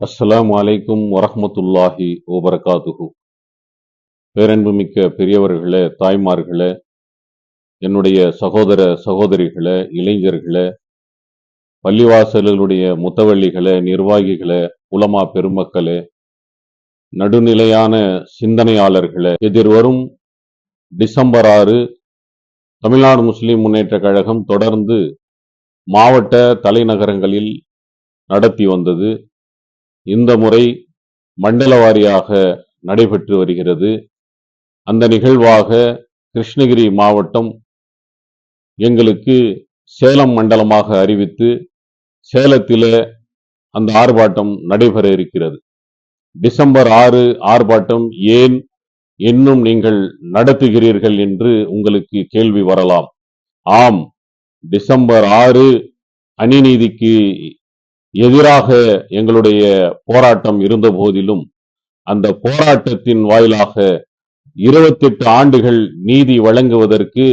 அஸ்ஸலாமு அலைக்கும் வரஹமத்துல்லாஹி ஓபரகாதுகு பேரன்புமிக்க பெரியவர்களே தாய்மார்களே என்னுடைய சகோதர சகோதரிகளே இளைஞர்களே பள்ளிவாசல்களுடைய முத்தவள்ளிகளே நிர்வாகிகளே உலமா பெருமக்களே நடுநிலையான சிந்தனையாளர்களே எதிர்வரும் டிசம்பர் ஆறு தமிழ்நாடு முஸ்லிம் முன்னேற்ற கழகம் தொடர்ந்து மாவட்ட தலைநகரங்களில் நடத்தி வந்தது. இந்த முறை மண்டல வாரியாக நடைபெற்று வருகிறது. அந்த நிகழ்வாக கிருஷ்ணகிரி மாவட்டம் எங்களுக்கு சேலம் மண்டலமாக அறிவித்து சேலத்தில் அந்த ஆர்ப்பாட்டம் நடைபெற இருக்கிறது. டிசம்பர் ஆறு ஆர்ப்பாட்டம் ஏன் இன்னும் நீங்கள் நடத்துகிறீர்கள் என்று உங்களுக்கு கேள்வி வரலாம். ஆம் டிசம்பர் ஆறு அநீதிக்கு எதிராக எங்களுடைய போராட்டம் இருந்த போதிலும் அந்த போராட்டத்தின் வாயிலாக இருபத்தெட்டு ஆண்டுகள் நீதி வழங்குவதற்கு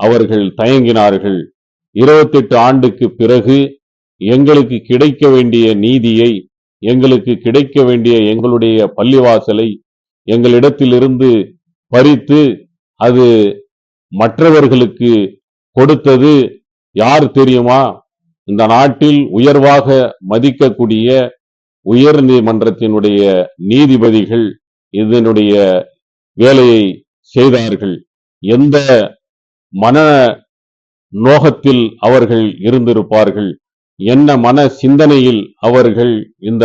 அவர்கள் தயங்கினார்கள். இருபத்தெட்டு ஆண்டுக்கு பிறகு எங்களுக்கு கிடைக்க வேண்டிய நீதியை எங்களுக்கு கிடைக்க வேண்டிய எங்களுடைய பள்ளிவாசலை எங்களிடத்திலிருந்து பறித்து அது மற்றவர்களுக்கு கொடுத்தது யார் தெரியுமா? இந்த நாட்டில் உயர்வாக மதிக்கக்கூடிய உயர் நீதிமன்றத்தினுடைய நீதிபதிகள் இதனுடைய வேலையை செய்தார்கள். எந்த மன நோகத்தில் அவர்கள் இருந்திருப்பார்கள்? என்ன மன சிந்தனையில் அவர்கள் இந்த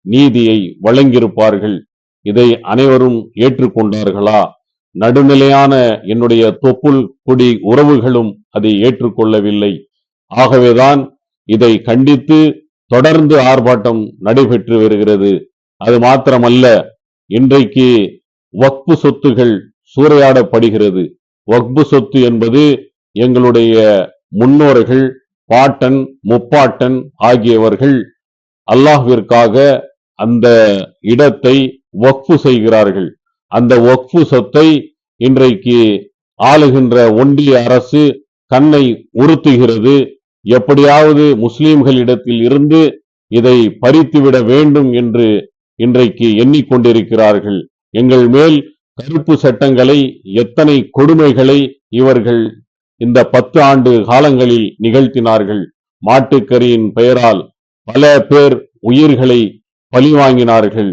நீதியை வழங்கியிருப்பார்கள்? இதை அனைவரும் ஏற்றுக்கொண்டார்களா? நடுநிலையான என்னுடைய தொப்புள் கொடி உறவுகளும் அதை ஏற்றுக்கொள்ளவில்லை. ஆகவேதான் இதை கண்டித்து தொடர்ந்து ஆர்ப்பாட்டம் நடைபெற்று வருகிறது. அது மாத்திரமல்ல இன்றைக்கு வக்பு சொத்துகள் சூறையாடப்படுகிறது. வக்பு சொத்து என்பது எங்களுடைய முன்னோர்கள் பாட்டன் முப்பாட்டன் ஆகியவர்கள் அல்லாஹிற்காக அந்த இடத்தை வக்ஃபு செய்கிறார்கள். அந்த வக்ஃபு சொத்தை இன்றைக்கு ஆளுகின்ற ஒன்றிய அரசு கண்ணை உறுத்துகிறது. எப்படியாவது முஸ்லிம்களிடத்தில் இருந்து இதை பறித்துவிட வேண்டும் என்று இன்றைக்கு எண்ணிக்கொண்டிருக்கிறார்கள். எங்கள் மேல் கருப்பு சட்டங்களை எத்தனை கொடுமைகளை இவர்கள் இந்த பத்து ஆண்டு காலங்களில் நிகழ்த்தினார்கள். மாட்டுக்கரியின் பெயரால் பல பேர் உயிர்களை பழிவாங்கினார்கள்.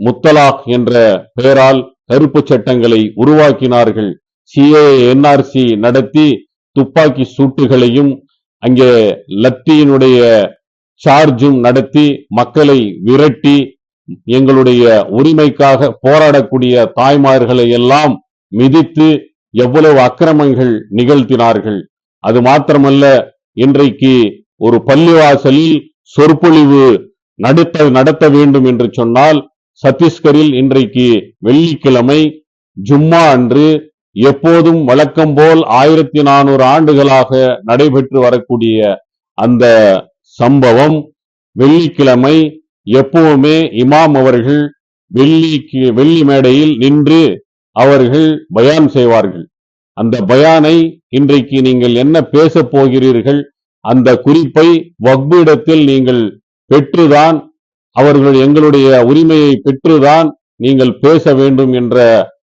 முத்தலாக் என்ற பெயரால் கருப்பு சட்டங்களை உருவாக்கினார்கள். சிஏ என்ஆர்சி நடத்தி துப்பாக்கி சூட்டுகளையும் அங்கே லத்தியினுடைய சார்ஜும் நடத்தி மக்களை விரட்டி எங்களுடைய உரிமைக்காக போராடக்கூடிய தாய்மார்களை எல்லாம் மிதித்து எவ்வளவு அக்கிரமங்கள் நிகழ்த்தினார்கள். அது மாத்திரமல்ல இன்றைக்கு ஒரு பள்ளிவாசலில் சொற்பொழிவு நடத்த நடத்த வேண்டும் என்று சொன்னால் சத்தீஸ்கரில் இன்றைக்கு வெள்ளிக்கிழமை ஜும்மா அன்று எப்போதும் வழக்கம் போல் ஆயிரத்தி நானூறு ஆண்டுகளாக நடைபெற்று வரக்கூடிய அந்த சம்பவம் வெள்ளிக்கிழமை எப்பவுமே இமாம் அவர்கள் வெள்ளிக்கு வெள்ளி மேடையில் நின்று அவர்கள் பயான் செய்வார்கள். அந்த பயானை இன்றைக்கு நீங்கள் என்ன பேச போகிறீர்கள்? அந்த குறிப்பை வக்பீடத்தில் நீங்கள் பெற்றுதான் அவர்கள் எங்களுடைய உரிமையை பெற்றுதான் நீங்கள் பேச வேண்டும் என்ற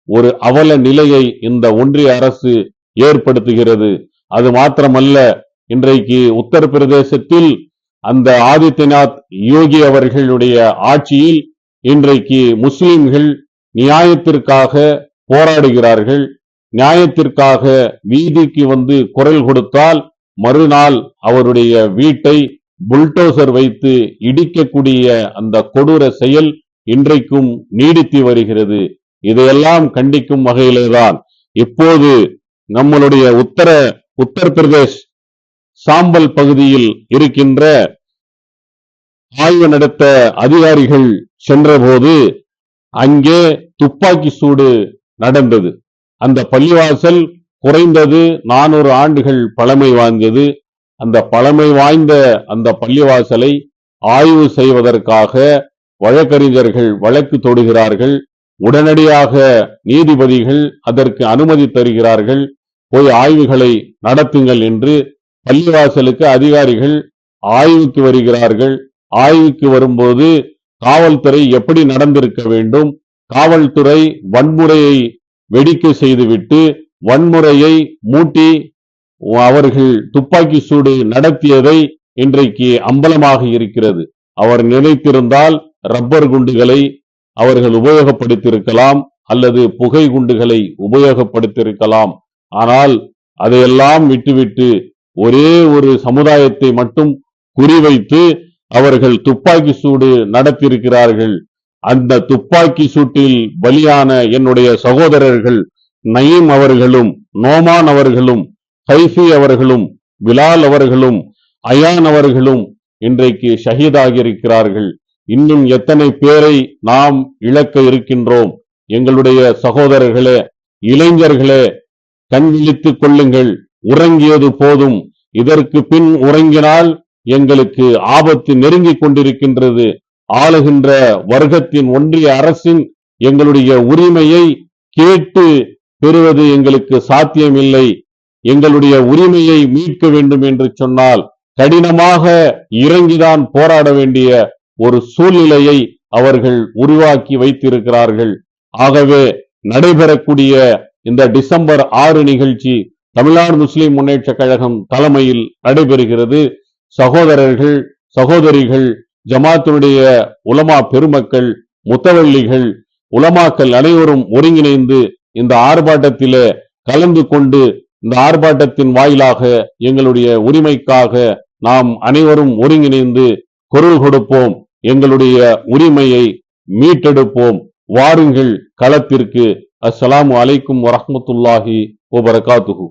ஒரு அவல நிலையை இந்த ஒன்றிய அரசு ஏற்படுத்துகிறது. அது மாத்திரமல்ல இன்றைக்கு உத்தரப்பிரதேசத்தில் அந்த ஆதித்யநாத் யோகி அவர்களுடைய ஆட்சியில் இன்றைக்கு முஸ்லிம்கள் நியாயத்திற்காக போராடுகிறார்கள். நியாயத்திற்காக வீதிக்கு வந்து குரல் கொடுத்தால் மறுநாள் அவருடைய வீட்டை புல்டோசர் வைத்து இடிக்கக்கூடிய அந்த கொடூர செயல் இன்றைக்கும் நீடித்து வருகிறது. இதையெல்லாம் கண்டிக்கும் வகையிலேதான். இப்போது நம்மளுடைய உத்தர உத்தரப்பிரதேஷ் சாம்பல் பகுதியில் இருக்கின்ற ஆய்வு நடத்த அதிகாரிகள் சென்றபோது அங்கே துப்பாக்கி சூடு நடந்தது. அந்த பள்ளிவாசல் குறைந்தது நானூறு ஆண்டுகள் பழமை வாய்ந்தது. அந்த பழமை வாய்ந்த அந்த பள்ளிவாசலை ஆய்வு செய்வதற்காக வழக்கறிஞர்கள் வழக்கு தொடுகிறார்கள். உடனடியாக நீதிபதிகள் அதற்கு அனுமதி தருகிறார்கள். போய் ஆய்வுகளை நடத்துங்கள் என்று பள்ளிவாசலுக்கு அதிகாரிகள் ஆய்வுக்கு வருகிறார்கள். ஆய்வுக்கு வரும்போது காவல்துறை எப்படி நடந்திருக்க வேண்டும்? காவல்துறை வன்முறையை வெடிக்க செய்துவிட்டு வன்முறையை மூட்டி அவர்கள் துப்பாக்கி சூடு நடத்தியதை இன்றைக்கு அம்பலமாக இருக்கிறது. அவர் நினைத்திருந்தால் ரப்பர் குண்டுகளை அவர்கள் உபயோகப்படுத்தியிருக்கலாம் அல்லது புகை குண்டுகளை உபயோகப்படுத்தியிருக்கலாம். ஆனால் அதையெல்லாம் விட்டுவிட்டு ஒரே ஒரு சமுதாயத்தை மட்டும் குறிவைத்து அவர்கள் துப்பாக்கி சூடு நடத்தியிருக்கிறார்கள். அந்த துப்பாக்கி சூட்டில் பலியான என்னுடைய சகோதரர்கள் நயீம் அவர்களும் நோமான் அவர்களும் ஹைஃபி அவர்களும் பிலால் அவர்களும் அயான் அவர்களும் இன்றைக்கு ஷஹீதாகி இருக்கிறார்கள் இன்னும் எத்தனை பேரை நாம் இழக்க இருக்கின்றோம்? எங்களுடைய சகோதரர்களே இளைஞர்களே கண்விழித்துக் கொள்ளுங்கள். உறங்கியது போதும். இதற்கு பின் உறங்கினால் எங்களுக்கு ஆபத்து நெருங்கிக் கொண்டிருக்கின்றது. ஆளுகின்ற வர்க்கத்தின் ஒன்றிய அரசின் எங்களுடைய உரிமையை கேட்டு பெறுவது எங்களுக்கு சாத்தியமில்லை. எங்களுடைய உரிமையை மீட்க வேண்டும் என்று சொன்னால் கடினமாக இறங்கிதான் போராட வேண்டிய ஒரு சூழ்நிலையை அவர்கள் உருவாக்கி வைத்திருக்கிறார்கள். ஆகவே நடைபெறக்கூடிய இந்த டிசம்பர் ஆறு நிகழ்ச்சி தமிழ்நாடு முஸ்லிம் முன்னேற்ற கழகம் தலைமையில் நடைபெறுகிறது. சகோதரர்கள் சகோதரிகள் ஜமாத்தினுடைய உலமா பெருமக்கள் முத்தவள்ளிகள் உலமாக்கள் அனைவரும் ஒருங்கிணைந்து இந்த ஆர்ப்பாட்டத்திலே கலந்து கொண்டு இந்த ஆர்ப்பாட்டத்தின் வாயிலாக எங்களுடைய உரிமைக்காக நாம் அனைவரும் ஒருங்கிணைந்து குரல் கொடுப்போம். எங்களுடைய உரிமையை மீட்டெடுப்போம். வாருங்கள் களத்திற்கு. அஸ்லாம் அலைக்கும் வரஹ்மத்துல்லாஹி வபரகாத்துஹு.